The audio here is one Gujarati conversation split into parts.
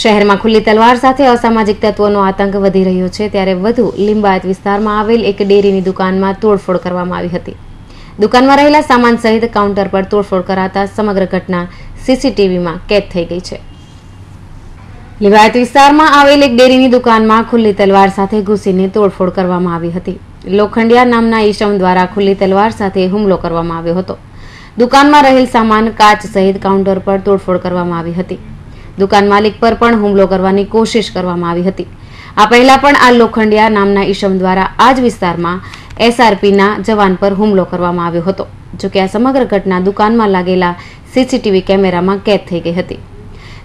શહેરમાં ખુલ્લી તલવાર સાથે અસામાજિક તત્વોનો આતંક વધી રહ્યો છે, ત્યારે વધુ લિંબાયત વિસ્તારમાં આવેલ એક ડેરીની દુકાનમાં તોડફોડ કરવામાં આવી હતી. દુકાનમાં રહેલા સામાન સહિત કાઉન્ટર પર તોડફોડ કરાતા સમગ્ર ઘટના સીસીટીવીમાં કેદ થઈ ગઈ છે. લિંબાયત વિસ્તારમાં આવેલ એક ડેરીની દુકાનમાં ખુલ્લી તલવાર સાથે ઘૂસીને તોડફોડ કરવામાં આવી હતી. લોખંડિયા નામના ઈશમ દ્વારા ખુલ્લી તલવાર સાથે હુમલો કરવામાં આવ્યો હતો. દુકાનમાં રહેલ સામાન કાચ સહિત કાઉન્ટર પર તોડફોડ કરવામાં આવી હતી. દુકાન માલિક પર પણ હુમલો કરવાની કોશિશ કરવામાં આવી હતી આ પહેલા પણ આ લોખંડિયા નામના ઈસમ દ્વારા આ જ વિસ્તારમાં એસઆરપીના જવાન પર હુમલો કરવામાં આવ્યો હતો જોકે આ સમગ્ર ઘટના દુકાનમાં લાગેલા સીસીટીવી કેમેરામાં કેદ થઈ ગઈ હતી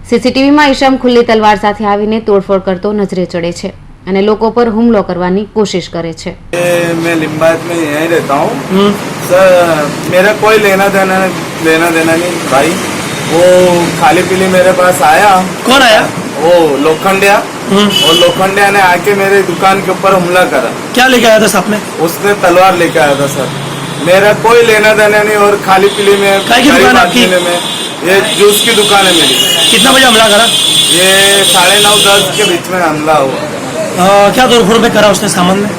સીસીટીવીમાં ઈશમ ખુલ્લી તલવાર સાથે આવીને તોડફોડ કરતો નજરે ચડે છે અને લોકો પર હુમલો કરવાની કોશિશ કરે છે ये मैं लिम्बायत में यहीं रहता हूँ हम्म, सर मेरा कोई लेना देना लेना देना नहीं भाई वो खाली पीली मेरे पास आया। कौन आया? वो लोखंडिया। हम्म, और लोखंडिया ने आके मेरे दुकान के ऊपर हमला करा। क्या लेके आया था साथ में? उसने तलवार लेके आया था सर। मेरा कोई लेना देना नहीं और खाली पीली में? में ये जूस की दुकान है मेरी। कितना बजे हमला करा? ये साढ़े नौ दस के बीच में हमला हुआ। अ, क्या तोड़फोड़ में करा उसने सामान में?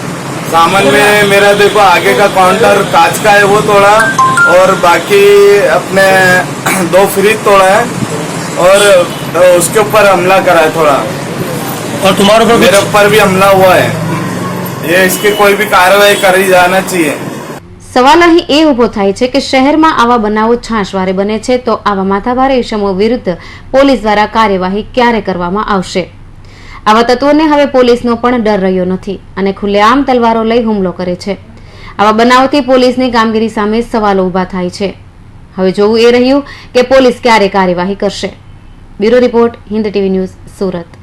सामान में मेरा देखो आगे का काउंटर कांच का है वो तोड़ा और बाकी अपने दो फ्रिज तोड़ा है और उसके ऊपर हमला करा है थोड़ा और तुम्हारे ऊपर मेरे कुछ ऊपर भी हमला हुआ है ये इसकी कोई भी कार्रवाई करी जाना चाहिए સવાલ અહીં એ ઊભો થાય છે કે શહેરમાં આવા બનાવો છાશવારે બને છે તો આવા માથાભારે ઇસમો વિરુદ્ધ પોલીસ દ્વારા કાર્યવાહી ક્યારે કરવામાં આવશે આવા તત્વોને હવે પોલીસનો પણ ડર રહ્યો નથી અને ખુલ્લેઆમ તલવારો લઈ હુમલો કરે છે. આવા બનાવથી પોલીસની કામગીરી સામે સવાલો ઊભા થાય છે. હવે જોવું એ રહ્યું કે પોલીસ ક્યારે કાર્યવાહી કરશે. Bureau report, Hind TV news, Surat.